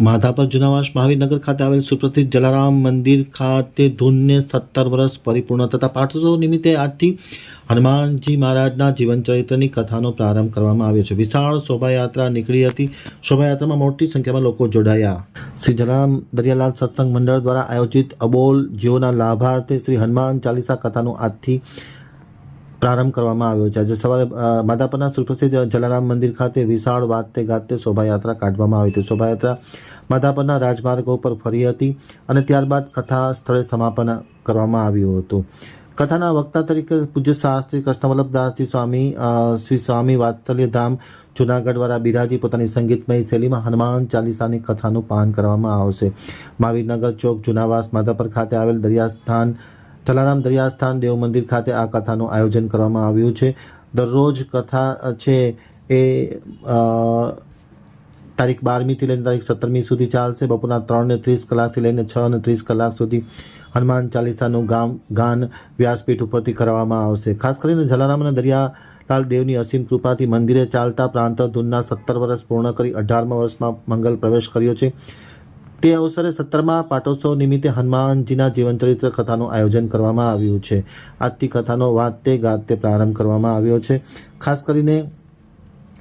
માધાપર જુનાવાસ મહાવીરનગર ખાતે આવેલ સુપ્રસિદ્ધ જલારામ મંદિર ખાતે ધૂનને સત્તર વર્ષ પરિપૂર્ણ થતા પાઠોત્સવ નિમિત્તે આજથી હનુમાનજી મહારાજના જીવન ચરિત્રની કથાનો પ્રારંભ કરવામાં આવ્યો છે. વિશાળ શોભાયાત્રા નીકળી હતી. શોભાયાત્રામાં મોટી સંખ્યામાં લોકો જોડાયા. શ્રી જલારામ દરિયાલાલ સત્સંગ મંડળ દ્વારા આયોજિત અબોલ જીઓના લાભાર્થે શ્રી હનુમાન ચાલીસા કથાનું આજથી પ્રારંભ કરવામાં આવ્યો છે. આજે સવારે માધાપરના સુપ્રસિદ્ધ જલારામ મંદિર ખાતે વિશાળ વાતે ગાતે શોભાયાત્રા કાઢવામાં આવી હતી. શોભાયાત્રા માધાપરના રાજમાર્ગો પર ફરી હતી અને ત્યારબાદ કથા સ્થળે સમાપન કરવામાં આવ્યું હતું. કથાના વક્તા તરીકે પૂજ્ય શાસ્ત્રી કૃષ્ણવલ્લભદાસજી સ્વામી શ્રી સ્વામી વાત્સલ્ય ધામ, જુનાગઢ દ્વારા બિરાજી પોતાની સંગીતમય શૈલીમાં હનુમાન ચાલીસાની કથાનું પાન કરવામાં આવશે. મહાવીરનગર ચોક, જુનાવાસ, માધાપર ખાતે આવેલ દરિયાસ્થાન જલારામ દરિયાસ્થાન દેવ મંદિર ખાતે આ કથાનું આયોજન કરવામાં આવ્યું છે. દરરોજ કથા છે એ તારીખ બારમીથી લઈને તારીખ સત્તરમી સુધી ચાલશે. બપોરના ત્રણને ત્રીસ કલાકથી લઈને છ ને ત્રીસ કલાક સુધી હનુમાન ચાલીસાનું ગામ, ગાન વ્યાસપીઠ ઉપરથી કરવામાં આવશે. ખાસ કરીને જલારામ અને દરિયાલાલ દેવની અસીમ કૃપાથી મંદિરે ચાલતા પ્રાંત ધૂનના સત્તર વર્ષ પૂર્ણ કરી અઢારમા વર્ષમાં મંગલ પ્રવેશ કર્યો છે. તે અવસરે સત્તરમાં પાટોત્સવ નિમિત્તે હનુમાનજીના જીવનચરિત્ર કથાનું આયોજન કરવામાં આવ્યું છે. આજથી કથાનો વાતે ગાતે પ્રારંભ કરવામાં આવ્યો છે. ખાસ કરીને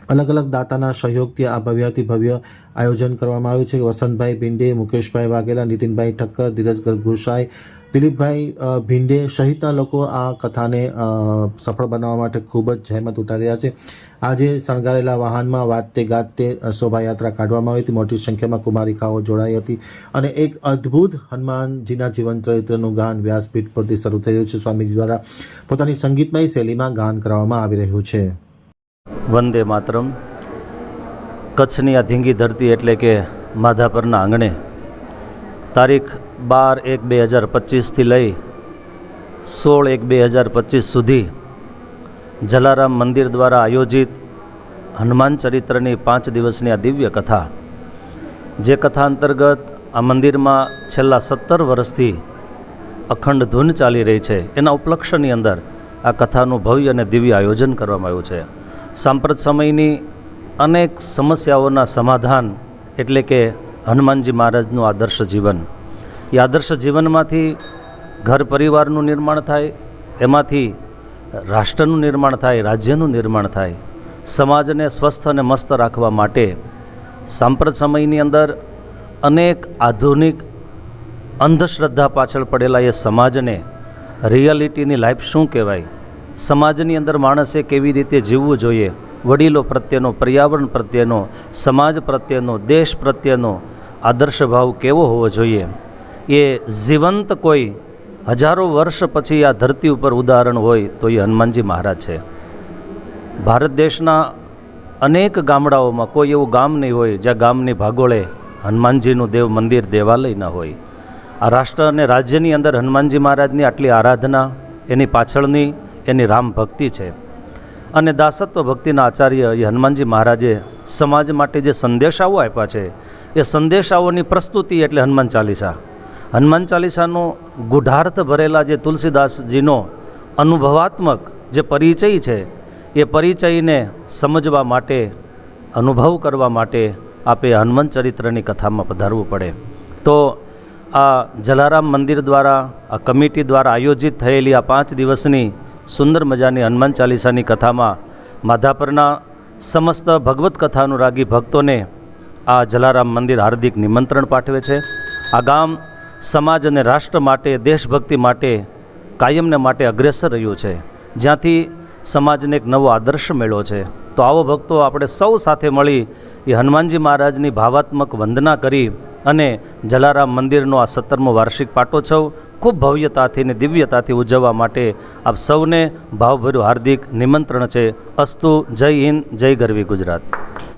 અલગ અલગ દાતાના સહયોગથી આ ભવ્યાતિ ભવ્ય આયોજન કરવામાં આવ્યું છે. વસંતભાઈ ભીંડે, મુકેશભાઈ વાઘેલા, નીતિનભાઈ ઠક્કર ધીરજ ગુરસાઈ દિલીપભાઈ ભીંડે સહિતના લોકો આ કથાને સફળ બનાવવા માટે ખૂબ જ જહેમત ઉતાર્યા છે. આજે શણગારેલા વાહનમાં વાતે ગાતે શોભાયાત્રા કાઢવામાં આવી હતી. મોટી સંખ્યામાં કુમારિકાઓ જોડાઈ હતી અને એક અદ્ભુત હનુમાનજીના જીવન ચરિત્રનું ગાન વ્યાસપીઠ પરથી શરૂ થઈ રહ્યું છે. સ્વામીજી દ્વારા પોતાની સંગીતમય શૈલીમાં ગાન કરવામાં આવી રહ્યું છે. વંદે માતરમ. કચ્છની આ ધીંગી ધરતી એટલે કે માધાપરના આંગણે તારીખ બાર એક બે હજાર પચીસથી લઈ સોળ એક બે હજાર પચીસ સુધી જલારામ મંદિર દ્વારા આયોજિત હનુમાન ચરિત્રની પાંચ દિવસની આ દિવ્ય કથા, જે કથા અંતર્ગત આ મંદિરમાં છેલ્લા સત્તર વર્ષથી અખંડ ધૂન ચાલી રહી છે. એના ઉપલક્ષ્યની અંદર આ કથાનું ભવ્ય અને દિવ્ય આયોજન કરવામાં આવ્યું છે. સાંપ્રત સમયની અનેક સમસ્યાઓના સમાધાન એટલે કે હનુમાનજી મહારાજનું આદર્શ જીવન. એ આદર્શ જીવનમાંથી ઘર પરિવારનું નિર્માણ થાય, એમાંથી રાષ્ટ્રનું નિર્માણ થાય, રાજ્યનું નિર્માણ થાય, સમાજને સ્વસ્થ અને મસ્ત રાખવા માટે સાંપ્રત સમયની અંદર અનેક આધુનિક અંધશ્રદ્ધા પાછળ પડેલા એ સમાજને રિયાલિટીની લાઈફ શું કહેવાય? સમાજની અંદર માણસે કેવી રીતે જીવવું જોઈએ? વડીલો પ્રત્યેનો, પર્યાવરણ પ્રત્યેનો, સમાજ પ્રત્યેનો, દેશ પ્રત્યેનો આદર્શ ભાવ કેવો હોવો જોઈએ? એ જીવંત કોઈ હજારો વર્ષ પછી આ ધરતી ઉપર ઉદાહરણ હોય તો એ હનુમાનજી મહારાજ છે. ભારત દેશના અનેક ગામડાઓમાં કોઈ એવું ગામ નહીં હોય જ્યાં ગામની ભાગોળે હનુમાનજીનું દેવ મંદિર, દેવાલય ન હોય. આ રાષ્ટ્ર અને રાજ્યની અંદર હનુમાનજી મહારાજની આટલી આરાધના, એની પાછળની એની રામ ભક્તિ છે. અને દાસત્વ ભક્તિના આચાર્ય એ હનુમાનજી મહારાજે સમાજ માટે જે સંદેશાઓ આપ્યા છે, એ સંદેશાઓની પ્રસ્તુતિ એટલે હનુમાન ચાલીસા. હનુમાન ચાલીસાનો ગુઢાર્થ ભરેલા જે તુલસીદાસજીનો અનુભવાત્મક જે પરિચય છે, એ પરિચયને સમજવા માટે, અનુભવ કરવા માટે આપે હનુમાન ચરિત્રની કથામાં પધારવું પડે. તો આ જલારામ મંદિર દ્વારા, આ કમિટી દ્વારા આયોજિત થયેલી આ પાંચ દિવસની સુંદર મજાની હનુમાન ચાલીસાની કથામાં માધાપરના સમસ્ત ભગવત કથાનુરાગી ભક્તોને આ જલારામ મંદિર હાર્દિક નિમંત્રણ પાઠવે છે. આ ગામ સમાજ અને રાષ્ટ્ર માટે, દેશભક્તિ માટે, કાયમને માટે અગ્રેસર રહ્યું છે. જ્યાંથી સમાજને એક નવો આદર્શ મેળો છે. તો આવો ભક્તો, આપણે સૌ સાથે મળી એ હનુમાનજી મહારાજની ભાવાત્મક વંદના કરી અને જલારામ મંદિરનો આ સત્તરમો વાર્ષિક પાટોત્સવ ખૂબ ભવ્યતાથી ને દિવ્યતાથી ઉજવવા માટે આપ સૌને ભાવભર્યું હાર્દિક નિમંત્રણ છે. અસ્તુ, જય હિન્દ, જય ગરવી ગુજરાત.